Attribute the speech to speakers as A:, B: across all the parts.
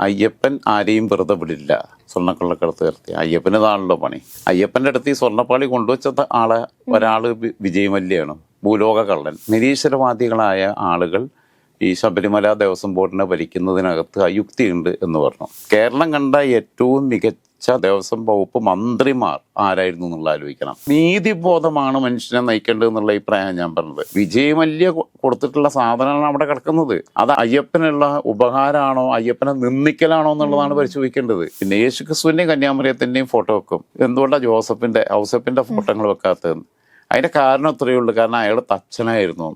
A: അയ്യപ്പൻ ആരെയും വെറുതെ വിടില്ല. സ്വർണക്കൊള്ളക്കടത്ത് നിർത്തി അയ്യപ്പനതാണല്ലോ പണി. അയ്യപ്പന്റെ അടുത്ത് ഈ സ്വർണപ്പാളി കൊണ്ടുവച്ച ആളെ ഒരാൾ വിജയ് ഭൂലോക കള്ളൻ നിരീശ്വരവാദികളായ ആളുകൾ ഈ ശബരിമല ദേവസ്വം ബോർഡിനെ ഭരിക്കുന്നതിനകത്ത് അയുക്തിയുണ്ട് എന്ന് പറഞ്ഞു. കേരളം കണ്ട ഏറ്റവും മികച്ച ദേവസ്വം വകുപ്പ് മന്ത്രിമാർ ആരായിരുന്നു എന്നുള്ള ആലോചിക്കണം. നീതിബോധമാണ് മനുഷ്യനെ നയിക്കേണ്ടത് എന്നുള്ള അഭിപ്രായം ഞാൻ പറഞ്ഞത്. വിജയമല്യ കൊടുത്തിട്ടുള്ള സാധനങ്ങളാണ് അവിടെ കിടക്കുന്നത്. അത് അയ്യപ്പനുള്ള ഉപകാരമാണോ അയ്യപ്പനെ നിന്ദിക്കലാണോ എന്നുള്ളതാണ് പരിശോധിക്കേണ്ടത്. പിന്നെ യേശു ക്രിസ്തുവിന്റെയും കന്യാമറിയത്തിന്റെയും ഫോട്ടോ വെക്കും. എന്തുകൊണ്ടാണ് ജോസഫിന്റെ ഔസഫിന്റെ ഫോട്ടോകൾ വെക്കാത്തത് അതിന്റെ കാരണം അത്രയേ ഉള്ളൂ. കാരണം അയാൾ തച്ചനായിരുന്നു.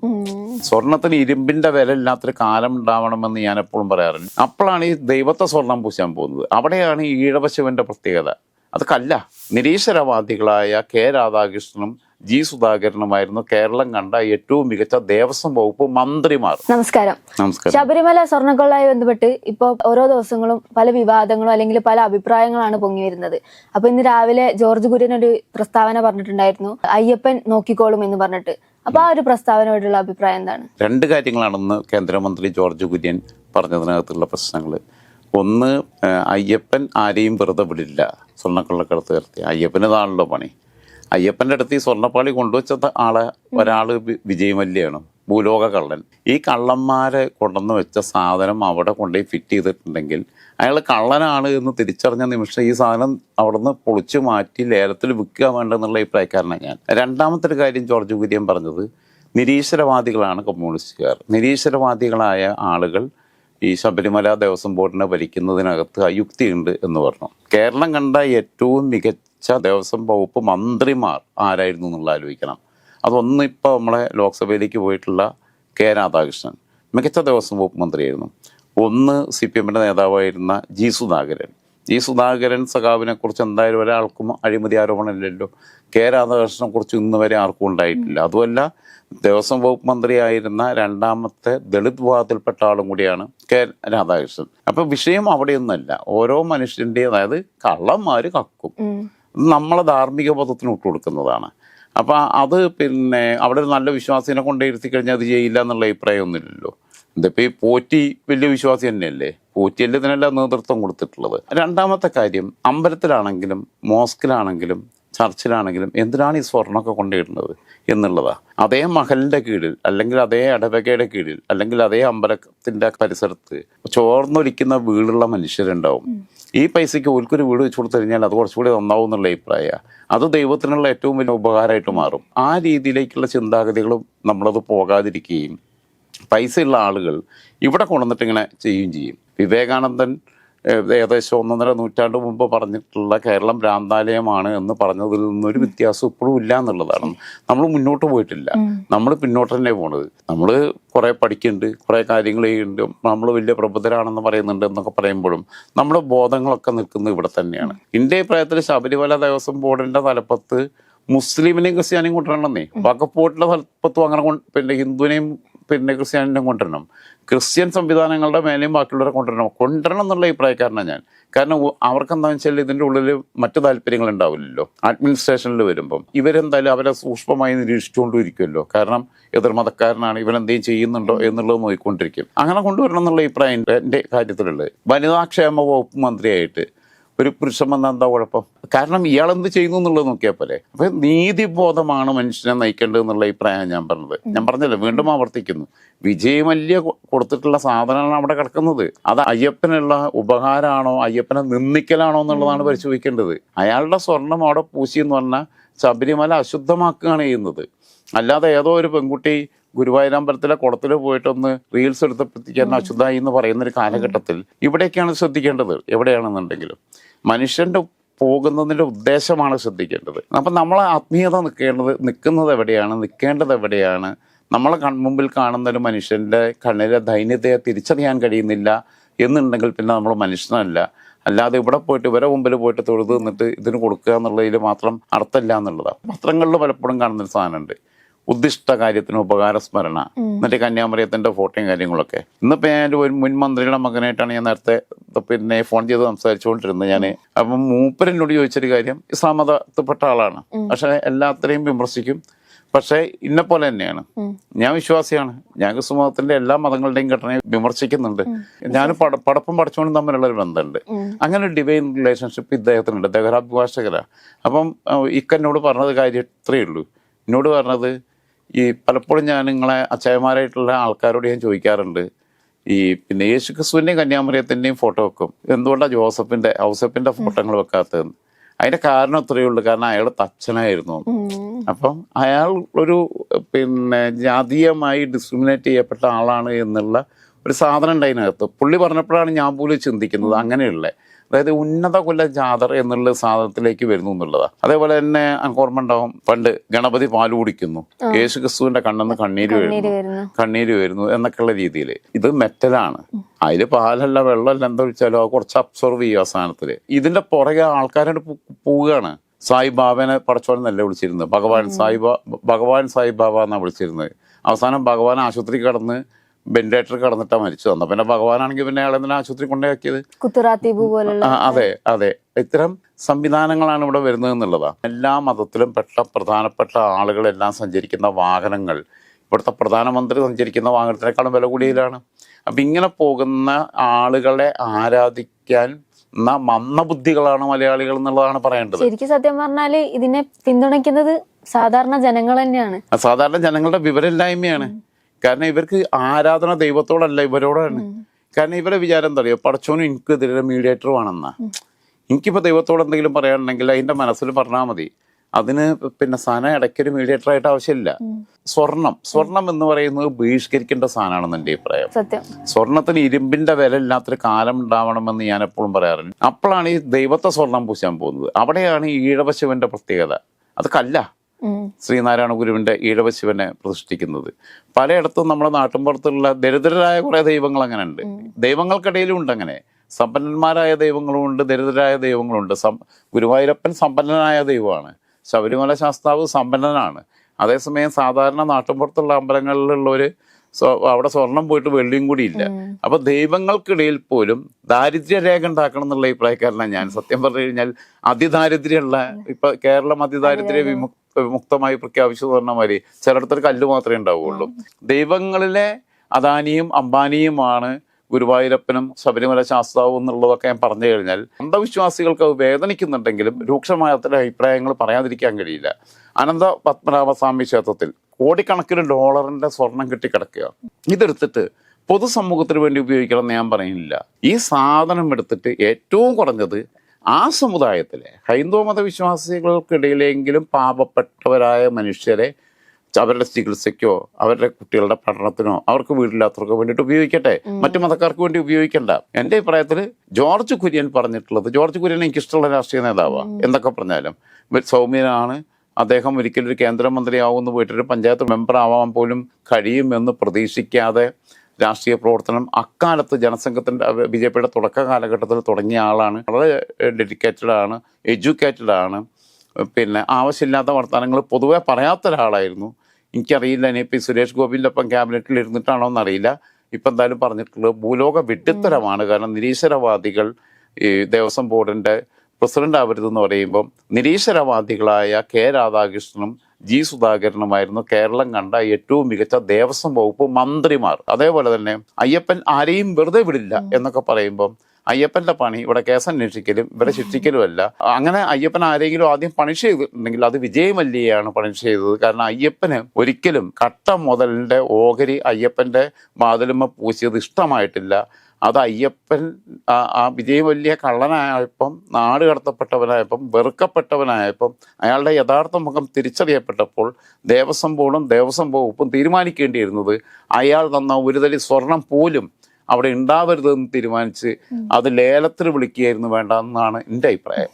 A: സ്വർണത്തിന് ഇരുമ്പിന്റെ വില ഇല്ലാത്തൊരു കാലം ഉണ്ടാവണമെന്ന് ഞാൻ എപ്പോഴും പറയാറുണ്ട്. അപ്പോഴാണ് ഈ ദൈവത്തെ സ്വർണം പൂശാൻ പോകുന്നത്. അവിടെയാണ് ഈ ഈഴവശിവന്റെ പ്രത്യേകത. അത് കല്ല നിരീശ്വരവാദികളായ കെ രാധാകൃഷ്ണനും ജി സുധാകരനുമായിരുന്നു കേരളം കണ്ട ഏറ്റവും മികച്ച ദേവസ്വം വകുപ്പ് മന്ത്രിമാർ.
B: നമസ്കാരം.
A: നമസ്കാരം.
B: ശബരിമല സ്വർണക്കൊള്ളായി ബന്ധപ്പെട്ട് ഇപ്പോൾ ഓരോ ദിവസങ്ങളും പല വിവാദങ്ങളും അല്ലെങ്കിൽ പല അഭിപ്രായങ്ങളാണ് പൊങ്ങി വരുന്നത്. അപ്പൊ ഇന്ന് രാവിലെ ജോർജ് കുര്യൻ ഒരു പ്രസ്താവന പറഞ്ഞിട്ടുണ്ടായിരുന്നു. അയ്യപ്പൻ നോക്കിക്കോളും എന്ന് പറഞ്ഞിട്ട്. അപ്പൊ ആ ഒരു പ്രസ്താവനയോടുള്ള അഭിപ്രായം എന്താണ്?
A: രണ്ട് കാര്യങ്ങളാണെന്ന് കേന്ദ്രമന്ത്രി ജോർജ് കുര്യൻ പറഞ്ഞതിനകത്തുള്ള പ്രശ്നങ്ങൾ ഒന്ന് അയ്യപ്പൻ ആരെയും വെറുതെ വിടില്ല. സ്വർണക്കൊള്ളക്കടത്ത് നിർത്തി. അയ്യപ്പന് ഇതാണല്ലോ പണി. അയ്യപ്പന്റെ അടുത്ത് ഈ സ്വർണപ്പാളി കൊണ്ടുവച്ച ആളെ ഒരാൾ വി- വിജയ് മല്യാണ് ഭൂലോക കള്ളൻ ഈ കള്ളന്മാരെ കൊണ്ടുവന്ന് വെച്ച സാധനം അവിടെ കൊണ്ടുപോയി ഫിറ്റ് ചെയ്തിട്ടുണ്ടെങ്കിൽ അയാൾ കള്ളനാണ് എന്ന് തിരിച്ചറിഞ്ഞ നിമിഷം ഈ സാധനം അവിടുന്ന് പൊളിച്ചു മാറ്റി ലേലത്തിൽ വിൽക്കുക വേണ്ടെന്നുള്ള അഭിപ്രായക്കാരനാണ് ഞാൻ. രണ്ടാമത്തെ ഒരു കാര്യം ജോർജ് കുര്യൻ പറഞ്ഞത് നിരീശ്വരവാദികളാണ് കമ്മ്യൂണിസ്റ്റുകാർ. നിരീശ്വരവാദികളായ ആളുകൾ ഈ ശബരിമല ദേവസ്വം ബോർഡിനെ ഭരിക്കുന്നതിനകത്ത് അയുക്തിയുണ്ട് എന്ന് പറഞ്ഞു. കേരളം കണ്ട ഏറ്റവും മികച്ച ദേവസ്വം വകുപ്പ് മന്ത്രിമാർ ആരായിരുന്നു എന്നുള്ള ആലോചിക്കണം. അതൊന്ന് ഇപ്പോൾ നമ്മളെ ലോക്സഭയിലേക്ക് പോയിട്ടുള്ള കെ രാധാകൃഷ്ണൻ. മികച്ച ദേവസ്വം വകുപ്പ് മന്ത്രിയായിരുന്നു. ഒന്ന് സി പി എമ്മിന്റെ നേതാവായിരുന്ന ജി സുധാകരൻ. ജി സുധാകരൻ സഖാവിനെ കുറിച്ച് എന്തായാലും ഒരാൾക്കും അഴിമതി ആരോപണമില്ലല്ലോ കെ രാധാകൃഷ്ണനെ കുറിച്ച് ഇന്ന് വരെ ആർക്കും ഉണ്ടായിട്ടില്ല. അതുമല്ല ദേവസ്വം വകുപ്പ് മന്ത്രിയായിരുന്ന രണ്ടാമത്തെ ദളിത് വിഭാഗത്തിൽപ്പെട്ട ആളും കൂടിയാണ് കെ രാധാകൃഷ്ണൻ. അപ്പൊ വിഷയം അവിടെയൊന്നല്ല ഓരോ മനുഷ്യന്റെ അതായത് കള്ളന്മാര് കക്കും. നമ്മളെ ധാർമ്മിക പദത്തിന് വിട്ടുകൊടുക്കുന്നതാണ്. അപ്പൊ അത് പിന്നെ അവിടെ ഒരു നല്ല വിശ്വാസിനെ കൊണ്ടിരുത്തി കഴിഞ്ഞാൽ അത് ചെയ്യില്ല എന്നുള്ള അഭിപ്രായമൊന്നുമില്ലല്ലോ ഇതിപ്പോ ഈ പോറ്റി വലിയ വിശ്വാസി തന്നെയല്ലേ? പോറ്റിയല്ലേ ഇതിനെല്ലാം നേതൃത്വം കൊടുത്തിട്ടുള്ളത്. രണ്ടാമത്തെ കാര്യം അമ്പലത്തിലാണെങ്കിലും മോസ്കിലാണെങ്കിലും ചർച്ചിലാണെങ്കിലും എന്തിനാണ് ഈ സ്വർണമൊക്കെ കൊണ്ടിടുന്നത് എന്നുള്ളതാണ് അതേ മഹലിന്റെ കീഴിൽ അല്ലെങ്കിൽ അതേ അടവകയുടെ കീഴിൽ അല്ലെങ്കിൽ അതേ അമ്പലത്തിന്റെ പരിസരത്ത് ചോർന്നൊലിക്കുന്ന വീടുള്ള മനുഷ്യരുണ്ടാവും. ഈ പൈസയ്ക്ക് ഒരിക്കലും വീട് വെച്ചു കൊടുത്തു കഴിഞ്ഞാൽ അത് കുറച്ചുകൂടി നന്നാവും എന്നുള്ള അഭിപ്രായ. അത് ദൈവത്തിനുള്ള ഏറ്റവും വലിയ ഉപകാരമായിട്ട് മാറും. ആ രീതിയിലേക്കുള്ള ചിന്താഗതികളും നമ്മളത് പോകാതിരിക്കുകയും പൈസയുള്ള ആളുകൾ ഇവിടെ കൊണ്ടുവന്നിട്ട് ഇങ്ങനെ ചെയ്യുകയും ചെയ്യും. വിവേകാനന്ദൻ ഏകദേശം ഒന്നൊന്നര നൂറ്റാണ്ട് മുമ്പ് പറഞ്ഞിട്ടുള്ള കേരളം ഭ്രാന്താലയമാണ് എന്ന് പറഞ്ഞതിൽ നിന്നൊരു വ്യത്യാസം ഇപ്പോഴും ഇല്ല എന്നുള്ളതാണ്. നമ്മൾ മുന്നോട്ട് പോയിട്ടില്ല. നമ്മൾ പിന്നോട്ട് തന്നെ പോണത്. നമ്മൾ കുറെ പഠിക്കുന്നുണ്ട് കുറെ കാര്യങ്ങൾ ചെയ്യുന്നുണ്ട്. നമ്മൾ വലിയ പ്രബുദ്ധരാണെന്ന് പറയുന്നുണ്ട് എന്നൊക്കെ പറയുമ്പോഴും നമ്മുടെ ബോധങ്ങളൊക്കെ നിൽക്കുന്നത് ഇവിടെ തന്നെയാണ്. എന്റെ അഭിപ്രായത്തിൽ ശബരിമല ദേവസ്വം ബോർഡിന്റെ തലപ്പത്ത് മുസ്ലിമിനെയും ക്രിസ്ത്യാനിയും കൊണ്ടുവരണമെന്നേ. വകപ്പോട്ടിലെ തലപ്പത്തും അങ്ങനെ കൊണ്ട് പിന്നെ ഹിന്ദുവിനെയും പിന്നെ ക്രിസ്ത്യാനിനെ കൊണ്ടുവരണം. ക്രിസ്ത്യൻ സംവിധാനങ്ങളുടെ മേലെയും ബാക്കിയുള്ളവരെ കൊണ്ടുവരണം. കൊണ്ടുവരണം എന്നുള്ള അഭിപ്രായക്കാരനാണ് ഞാൻ. കാരണം അവർക്കെന്താ വെച്ചാൽ ഇതിന്റെ ഉള്ളിൽ മറ്റു താല്പര്യങ്ങൾ ഉണ്ടാവില്ലല്ലോ. അഡ്മിനിസ്ട്രേഷനിൽ വരുമ്പം ഇവരെന്തായാലും അവരെ സൂക്ഷ്മമായി നിരീക്ഷിച്ചുകൊണ്ടിരിക്കുമല്ലോ കാരണം എതിർമതക്കാരനാണ്. ഇവരെന്തെങ്കിലും ചെയ്യുന്നുണ്ടോ എന്നുള്ളത് നോക്കിക്കൊണ്ടിരിക്കും. അങ്ങനെ കൊണ്ടുവരണം എന്നുള്ള അഭിപ്രായം എന്റെ കാര്യത്തിലുള്ളത്. വനിതാക്ഷേമ വകുപ്പ് മന്ത്രിയായിട്ട് ഒരു പുരുഷൻ വന്നാൽ എന്താ കുഴപ്പം? കാരണം ഇയാൾ എന്ത് ചെയ്യുന്നു എന്നുള്ളത് നോക്കിയാൽ പോലെ അപ്പൊ നീതിബോധമാണ് മനുഷ്യനെ നയിക്കേണ്ടത് എന്നുള്ള അഭിപ്രായമാണ് ഞാൻ പറഞ്ഞത്. ഞാൻ പറഞ്ഞല്ലോ വീണ്ടും ആവർത്തിക്കുന്നു. വിജയ് മല്യ കൊ- കൊടുത്തിട്ടുള്ള സാധനമാണ് അവിടെ കിടക്കുന്നത്. അത് അയ്യപ്പനുള്ള ഉപകാരമാണോ അയ്യപ്പനെ നിന്ദിക്കലാണോ എന്നുള്ളതാണ് പരിശോധിക്കേണ്ടത്. അയാളുടെ സ്വർണം അവിടെ പൂശി എന്ന് പറഞ്ഞാൽ ശബരിമല അശുദ്ധമാക്കുകയാണ് ചെയ്യുന്നത്. അല്ലാതെ ഏതോ ഒരു പെൺകുട്ടി ഗുരുവായൂരമ്പലത്തിലെ കുളത്തിൽ പോയിട്ടൊന്ന് റീൽസ് എടുത്തപ്പോഴത്തേക്കാണ് അശുദ്ധായി എന്ന് പറയുന്ന ഒരു കാലഘട്ടത്തിൽ ഇവിടെയൊക്കെയാണ് ശ്രദ്ധിക്കേണ്ടത് എവിടെയാണെന്നുണ്ടെങ്കിലും. മനുഷ്യന്റെ പോകുന്നതിന്റെ ഉദ്ദേശമാണ് ശ്രദ്ധിക്കേണ്ടത്. അപ്പം നമ്മൾ ആത്മീയത നിൽക്കേണ്ടത് നിൽക്കുന്നത് എവിടെയാണ് നിൽക്കേണ്ടത് എവിടെയാണ്? നമ്മളെ കൺമുമ്പിൽ കാണുന്ന ഒരു മനുഷ്യന്റെ കണ്ണിലെ ദൈന്യതയെ തിരിച്ചറിയാൻ കഴിയുന്നില്ല എന്നുണ്ടെങ്കിൽ പിന്നെ നമ്മൾ മനുഷ്യനല്ല. അല്ലാതെ ഇവിടെ പോയിട്ട് ഇവരെ മുമ്പിൽ പോയിട്ട് തൊഴുത് നിന്നിട്ട് ഇതിന് കൊടുക്കുക എന്നുള്ളതിൽ മാത്രം അർത്ഥമില്ല എന്നുള്ളതാണ്. പത്രങ്ങളിൽ പലപ്പോഴും കാണുന്നൊരു സാധനമുണ്ട്. ഉദ്ദിഷ്ട കാര്യത്തിന് ഉപകാരസ്മരണ എന്നിട്ട് കന്യാമറിയത്തിന്റെ ഫോട്ടോയും കാര്യങ്ങളൊക്കെ. ഇന്നിപ്പോ ഞാൻ ഒരു മുൻ മന്ത്രിയുടെ മകനായിട്ടാണ് ഞാൻ നേരത്തെ പിന്നെ ഫോൺ ചെയ്ത് സംസാരിച്ചുകൊണ്ടിരുന്നത് ഞാൻ അപ്പം മൂപ്പരനോട് ചോദിച്ചൊരു കാര്യം ഇസ്ലാം മതത്തിൽപ്പെട്ട ആളാണ്. പക്ഷെ എല്ലാത്തിനെയും വിമർശിക്കും. പക്ഷെ ഇന്നെ പോലെ തന്നെയാണ്. ഞാൻ വിശ്വാസിയാണ്. ഞാൻ സമൂഹത്തിന്റെ എല്ലാ മതങ്ങളുടെയും ഘടനയെ വിമർശിക്കുന്നുണ്ട്. ഞാൻ പട പടപ്പും പഠിച്ചോണ്ടും തമ്മിലുള്ള ഒരു ബന്ധമുണ്ട്. അങ്ങനെ ഒരു ഡിവൈൻ റിലേഷൻഷിപ്പ് ഇദ്ദേഹത്തിനുണ്ട്. അദ്ദേഹം അഭിഭാഷകരാണ് അപ്പം ഇക്കന്നോട് പറഞ്ഞത് കാര്യം ഇത്രയേ ഉള്ളൂ. എന്നോട് പറഞ്ഞത് ഈ പലപ്പോഴും ഞാൻ നിങ്ങളെ അച്ഛായമാരായിട്ടുള്ള ആൾക്കാരോട് ഞാൻ ചോദിക്കാറുണ്ട്. ഈ പിന്നെ യേശു ക്രിസ്തുവിന്റെയും കന്യാമറിയത്തിന്റെയും ഫോട്ടോ വെക്കും. എന്തുകൊണ്ടാണ് ജോസഫിന്റെ ഔസഫിന്റെ ഫോട്ടോകൾ വെക്കാത്തതെന്ന് അതിന്റെ കാരണം ഇത്രയേ ഉള്ളൂ. കാരണം അയാൾ തച്ചനായിരുന്നു. അപ്പം അയാൾ ഒരു പിന്നെ ജാതീയമായി ഡിസ്ക്രിമിനേറ്റ് ചെയ്യപ്പെട്ട ആളാണ് എന്നുള്ള ഒരു സാധനം ഉണ്ട് അതിനകത്ത്. പുള്ളി പറഞ്ഞപ്പോഴാണ് ഞാൻ പോലും ചിന്തിക്കുന്നത്. അങ്ങനെയുള്ള അതായത് ഉന്നത കുല ജാതർ എന്നുള്ള സാധനത്തിലേക്ക് വരുന്നു എന്നുള്ളതാണ് അതേപോലെ തന്നെ എനിക്ക് ഓർമ്മ ഉണ്ടാവും പണ്ട് ഗണപതി പാൽ കുടിക്കുന്നു. യേശു ക്രിസ്തുവിന്റെ കണ്ണെന്ന് കണ്ണീര് വരുന്നു. കണ്ണീര് വരുന്നു എന്നൊക്കെയുള്ള രീതിയിൽ ഇത് മെറ്റലാണ്. അതിൽ പാലല്ല വെള്ളമല്ല എന്താ വെച്ചാലോ കുറച്ച് അബ്സോർവ് ചെയ്യും ആ സാധനത്തിൽ. ഇതിന്റെ പുറകെ ആൾക്കാരോട് പോവുകയാണ്. സായിബാബനെ പടച്ചോളം നല്ല വിളിച്ചിരുന്നത്? ഭഗവാൻ സായിബ ഭഗവാൻ സായിബാബ എന്നാണ് വിളിച്ചിരുന്നത്. അവസാനം ഭഗവാൻ ആശുപത്രി കടന്ന് വെന്റിലേറ്റർ കടന്നിട്ടാണ് മരിച്ചു തന്നത് പിന്നെ ഭഗവാനാണെങ്കിൽ പിന്നെ അയാളെ എന്തിനാ ആശുപത്രി കൊണ്ടാക്കിയത്
B: കുത്തുറാത്തീബ് പോലുള്ള
A: അതെ അതെ. ഇത്തരം സംവിധാനങ്ങളാണ് ഇവിടെ വരുന്നത് എന്നുള്ളതാണ് എല്ലാ മതത്തിലും പെട്ട പ്രധാനപ്പെട്ട ആളുകളെല്ലാം സഞ്ചരിക്കുന്ന വാഹനങ്ങൾ ഇവിടുത്തെ പ്രധാനമന്ത്രി സഞ്ചരിക്കുന്ന വാഹനത്തിനേക്കാളും വില കൂടിയതിലാണ്. അപ്പം ഇങ്ങനെ പോകുന്ന ആളുകളെ ആരാധിക്കാൻ മന്ദബുദ്ധികളാണ് മലയാളികൾ എന്നുള്ളതാണ് പറയേണ്ടത്.
B: ശരിക്കും സത്യം പറഞ്ഞാൽ ഇതിനെ പിന്തുണയ്ക്കുന്നത് സാധാരണ ജനങ്ങൾ തന്നെയാണ്.
A: സാധാരണ ജനങ്ങളുടെ വിവരമില്ലായ്മയാണ്. കാരണം ഇവർക്ക് ആരാധന ദൈവത്തോടല്ല ഇവരോടാണ്. കാരണം ഇവരുടെ വിചാരം എന്താ പറയുക പടച്ചോനും എനിക്കെതിരെ മീഡിയേറ്റർ വേണമെന്നാ. എനിക്കിപ്പോൾ ദൈവത്തോട് എന്തെങ്കിലും പറയാനുണ്ടെങ്കിൽ അതിന്റെ മനസ്സിൽ പറഞ്ഞാൽ മതി. അതിന് പിന്നെ സാധനം ഇടയ്ക്കൊരു മീഡിയേറ്റർ ആയിട്ട് ആവശ്യമില്ല. സ്വർണം. സ്വർണം എന്ന് പറയുന്നത് ബഹിഷ്കരിക്കേണ്ട സാധനമാണെന്ന് എന്റെ അഭിപ്രായം. സ്വർണത്തിന് ഇരുമ്പിന്റെ വില ഇല്ലാത്തൊരു കാലം ഉണ്ടാവണമെന്ന് ഞാൻ എപ്പോഴും പറയാറുണ്ട്. അപ്പോഴാണ് ഈ ദൈവത്തെ സ്വർണം പൂശാൻ പോകുന്നത്. അവിടെയാണ് ഈ ഈഴവശിവന്റെ പ്രത്യേകത. അത് കല്ല. ശ്രീനാരായണ ഗുരുവിന്റെ ഈഴവശിവനെ പ്രതിഷ്ഠിക്കുന്നത്. പലയിടത്തും നമ്മുടെ നാട്ടിൻപുറത്തുള്ള ദരിദ്രരായ കുറേ ദൈവങ്ങൾ അങ്ങനെ ഉണ്ട് ദൈവങ്ങൾക്കിടയിലും ഉണ്ട് അങ്ങനെ. സമ്പന്നന്മാരായ ദൈവങ്ങളും ഉണ്ട് ദരിദ്രരായ ദൈവങ്ങളുണ്ട് സം ഗുരുവായൂരപ്പൻ സമ്പന്നനായ ദൈവമാണ്. ശബരിമല ശാസ്താവ് സമ്പന്നനാണ്. അതേസമയം സാധാരണ നാട്ടിൻപുറത്തുള്ള അമ്പലങ്ങളിലുള്ളവര് സ്വ- അവിടെ സ്വർണം പോയിട്ട് വെള്ളിയും കൂടി ഇല്ല. അപ്പൊ ദൈവങ്ങൾക്കിടയിൽ പോലും ദാരിദ്ര്യരേഖ ഉണ്ടാക്കണം എന്നുള്ള അഭിപ്രായക്കാരനാണ് ഞാൻ. സത്യം പറഞ്ഞു കഴിഞ്ഞാൽ അതിദാരിദ്ര്യമുള്ള ഇപ്പൊ കേരളം അതിദാരിദ്ര്യ വിമുക്ത വിമുക്തമായി പ്രഖ്യാപിച്ചു പറഞ്ഞ മാതിരി ചിലയിടത്തൊരു കല്ല് മാത്രമേ ഉണ്ടാവുകയുള്ളൂ. ദൈവങ്ങളിലെ അദാനിയും അംബാനിയുമാണ് ഗുരുവായൂരപ്പനും ശബരിമല ശാസ്താവും എന്നുള്ളതൊക്കെ ഞാൻ പറഞ്ഞു കഴിഞ്ഞാൽ അന്ധവിശ്വാസികൾക്ക് അത് വേദനിക്കുന്നുണ്ടെങ്കിലും രൂക്ഷമായ അത്തരം അഭിപ്രായങ്ങൾ പറയാതിരിക്കാൻ കഴിയില്ല. അനന്ത പത്മനാഭസ്വാമി ക്ഷേത്രത്തിൽ കോടിക്കണക്കിന് ഡോളറിന്റെ സ്വർണം കെട്ടിക്കിടക്കുക. ഇതെടുത്തിട്ട് പൊതുസമൂഹത്തിന് വേണ്ടി ഉപയോഗിക്കണം എന്ന് ഞാൻ പറയുന്നില്ല. ഈ സാധനം എടുത്തിട്ട് ഏറ്റവും കുറഞ്ഞത് ആ സമുദായത്തിലെ ഹൈന്ദവ മതവിശ്വാസികൾക്കിടയിലെങ്കിലും പാപപ്പെട്ടവരായ മനുഷ്യരെ അവരുടെ ചികിത്സയ്ക്കോ അവരുടെ കുട്ടികളുടെ പഠനത്തിനോ അവർക്ക് വീടില്ലാത്തവർക്കോ വേണ്ടിയിട്ട് ഉപയോഗിക്കട്ടെ. മറ്റു മതക്കാർക്ക് വേണ്ടി ഉപയോഗിക്കണ്ട. എന്റെ അഭിപ്രായത്തിൽ ജോർജ് കുര്യൻ പറഞ്ഞിട്ടുള്ളത് ജോർജ് കുര്യൻ എനിക്കിഷ്ടമുള്ള രാഷ്ട്രീയ നേതാവാണ് എന്തൊക്കെ പറഞ്ഞാലും സൗമ്യനാണ് അദ്ദേഹം ഒരിക്കലും ഒരു കേന്ദ്രമന്ത്രിയാവുമെന്ന് പോയിട്ടൊരു പഞ്ചായത്ത് മെമ്പർ ആവാൻ പോലും കഴിയുമെന്ന് പ്രതീക്ഷിക്കാതെ രാഷ്ട്രീയ പ്രവർത്തനം അക്കാലത്ത് ജനസംഘത്തിന്റെ ബി ജെ പിയുടെ തുടക്ക കാലഘട്ടത്തിൽ തുടങ്ങിയ ആളാണ്. വളരെ ഡെഡിക്കേറ്റഡ് ആണ് ആണ്. പിന്നെ ആവശ്യമില്ലാത്ത വർത്തമാനങ്ങൾ പൊതുവെ പറയാത്ത ഒരാളായിരുന്നു. എനിക്കറിയില്ല ഇനിയിപ്പോൾ സുരേഷ് ഗോപിന്റെ ഒപ്പം ക്യാബിനറ്റിൽ ഇരുന്നിട്ടാണോ എന്നറിയില്ല. ഇപ്പം എന്തായാലും പറഞ്ഞിട്ടുള്ളത് ഭൂലോക വിഡ്ഢിത്തരമാണ്. കാരണം നിരീശ്വരവാദികൾ ഈ ദേവസ്വം ബോർഡിന്റെ പ്രസിഡന്റ് ആവരുതെന്ന് പറയുമ്പം നിരീശ്വരവാദികളായ കെ രാധാകൃഷ്ണനും ജി സുധാകരനുമായിരുന്നു കേരളം കണ്ട ഏറ്റവും മികച്ച ദേവസ്വം വകുപ്പ് മന്ത്രിമാർ. അതേപോലെ തന്നെ അയ്യപ്പൻ ആരെയും വെറുതെ വിടില്ല എന്നൊക്കെ പറയുമ്പം അയ്യപ്പന്റെ പണി ഇവിടെ കേസ് അന്വേഷിക്കലും ശിക്ഷിക്കലും ശിക്ഷിക്കലുമല്ല. അങ്ങനെ അയ്യപ്പൻ ആരെങ്കിലും ആദ്യം പണിഷ് ചെയ്തിട്ടുണ്ടെങ്കിൽ അത് വിജയമല്ലിയാണ് പണിഷ് ചെയ്തത്. കാരണം അയ്യപ്പന് ഒരിക്കലും കട്ട മുതലിന്റെ ഓഹരി അയ്യപ്പന്റെ വാതിലുമ്മ പൂശിയത് ഇഷ്ടമായിട്ടില്ല. അത് അയ്യപ്പൻ ആ- വിജയ് വലിയ കള്ളനായപ്പം നാട് കടത്തപ്പെട്ടവനായപ്പം വെറുക്കപ്പെട്ടവനായപ്പം അയാളുടെ യഥാർത്ഥ മുഖം തിരിച്ചറിയപ്പെട്ടപ്പോൾ ദേവസ്വം ബോർഡും ദേവസ്വം വകുപ്പും തീരുമാനിക്കേണ്ടിയിരുന്നത് അയാൾ തന്ന ഒരു തരി സ്വർണം പോലും അവിടെ ഉണ്ടാവരുതെന്ന് തീരുമാനിച്ച് അത് ലേലത്തിൽ വിളിക്കുകയായിരുന്നു വേണ്ടെന്നാണ് എന്റെ അഭിപ്രായം.